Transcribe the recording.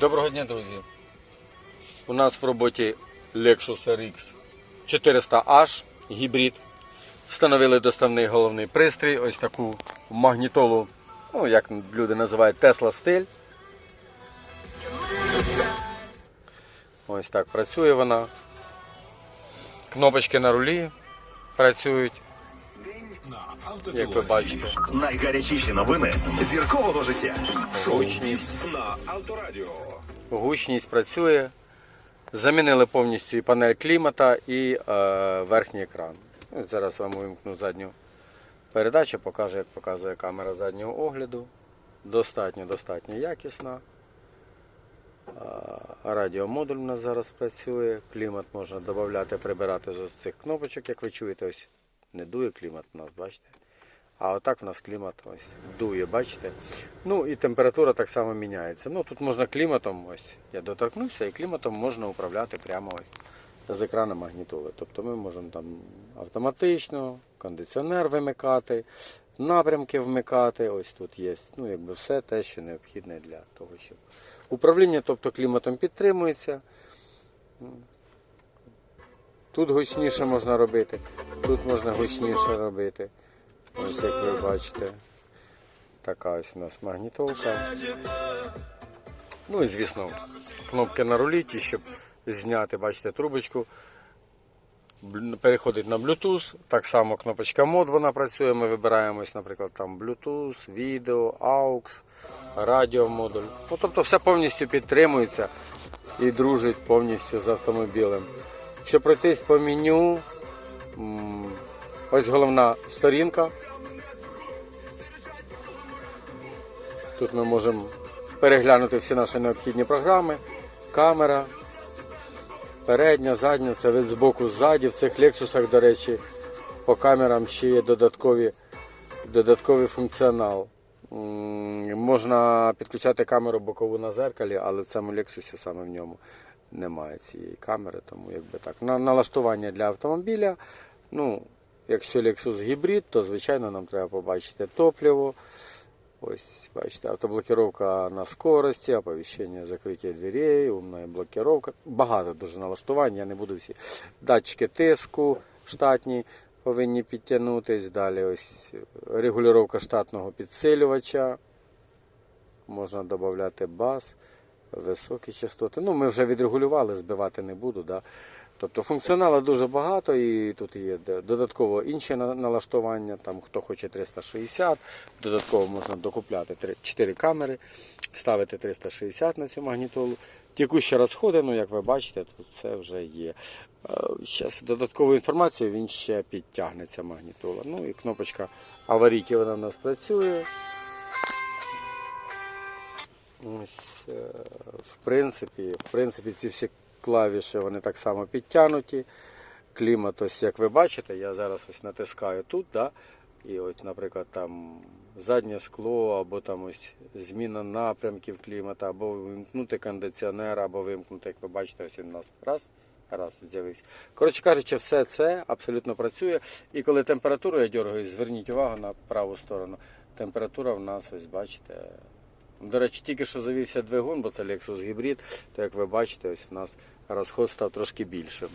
Доброго дня, друзі. У нас в роботі Lexus RX 400H гібрид. Встановили доставний головний пристрій, ось таку магнітолу, ну як люди називають Tesla стиль. Ось так працює вона. Кнопочки на рулі працюють, як ви бачите. Найгарячіші новини зіркового життя. Гучність. на Авторадіо. Гучність працює. Замінили повністю і панель клімата, і е, верхній екран. Зараз вам вимкну задню передачу, покажу, як показує камера заднього огляду. Достатньо, достатньо якісна. Е, Радіомодуль у нас зараз працює. Клімат можна додати, прибирати з ось цих кнопочок, як ви чуєте, ось не дує клімат у нас, бачите? А отак у нас клімат ось дує, бачите? Ну і температура так само міняється. Ну тут можна кліматом, ось я доторкнувся, і кліматом можна управляти прямо ось з екрану магнітоли. Тобто ми можемо там автоматично, кондиціонер вимикати, напрямки вмикати. Ось тут є. Ну, якби все те, що необхідне для того, щоб управління, тобто кліматом підтримується. Тут гучніше можна робити, тут можна гучніше робити. Ось як ви бачите. Така ось у нас магнітолка. Ну і звісно, кнопки на рулі, ті, щоб зняти, бачите, трубочку. Переходить на Bluetooth. Так само кнопочка мод вона працює. Ми вибираємо, наприклад, там Bluetooth, відео, AUX, радіомодуль. Ну, тобто все повністю підтримується і дружить повністю з автомобілем. Якщо пройтись по меню, ось головна сторінка. Тут ми можемо переглянути всі наші необхідні програми, камера, передня, задня, це від збоку ззаді. В цих лексусах, до речі, по камерам ще є додаткові, додатковий функціонал. Можна підключати камеру бокову на зеркалі, але в цьому Lexus саме в ньому немає цієї камери, тому якби так. На налаштування для автомобіля. Ну, якщо Lexus гібрид, то звичайно нам треба побачити топливо. Ось, бачите, автоблокировка на скорості, оповіщення закриття дверей, умна блокировка. Багато дуже налаштувань, я не буду всі. Датчики тиску штатні повинні підтягнутись. Далі ось регулювання штатного підсилювача. Можна додати бас, високі частоти. Ну, ми вже відрегулювали, збивати не буду. Да? Тобто функціоналу дуже багато і тут є додатково інші налаштування. Там хто хоче 360, додатково можна докупляти 4 камери, ставити 360 на цю магнітолу. Текущі розходи, ну як ви бачите, тут це вже є. Зараз додаткову інформацію він ще підтягнеться магнітола. Ну і кнопочка аварійки вона в нас працює. Ось, е, в принципі, в принципі, ці всі клавіші вони так само підтягнуті. Клімат, ось як ви бачите, я зараз ось натискаю тут, да? і от, наприклад, там заднє скло, або там ось зміна напрямків клімата, або вимкнути кондиціонер, або вимкнути, як ви бачите, ось він у нас раз. Раз з'явився. Коротше кажучи, все це абсолютно працює. І коли температуру я дергаю, зверніть увагу на праву сторону. Температура в нас, ось бачите. До речі, тільки що завівся двигун, бо це Lexus гібрид, то як ви бачите, ось у нас розход став трошки більшим.